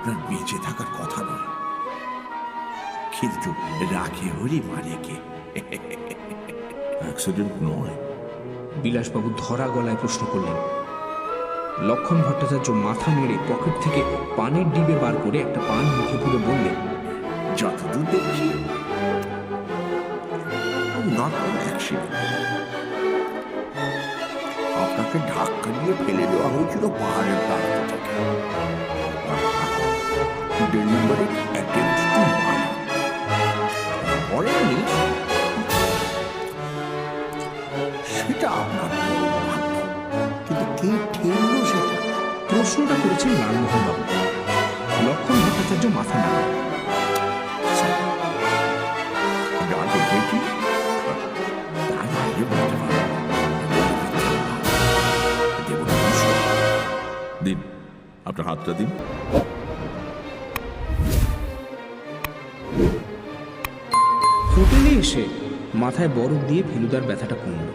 আপনার বেঁচে থাকার কথা নয়। কিন্তু রাখে হরি মারে কে? অ্যাক্সিডেন্ট নয়। বিলাসবাবু ধরা গলায় প্রশ্ন করলেন লক্ষণ ভট্টাচার্য মাথা নেড়ে পকেট থেকে পানের ডিবে বার করে একটা পান মুখে পুরে বললেন যতদূর দেখছি আপনাকে ধাক্কা দিয়ে ফেলে দেওয়া হয়েছিল পাহাড়ের প্রান্ত থেকে ডেলিভারি অ্যাটেম্প টু বলেননি সেটা আপনার কিন্তু কে ঠেললো সেটা প্রশ্নটা করেছেন লালমোহনবাবু লক্ষণ ভট্টাচার্য মাথা না। দিন আপনার হাতটা দিন হোটেলে এসে মাথায় বরফ দিয়ে ফেলুদার ব্যথাটা কমল।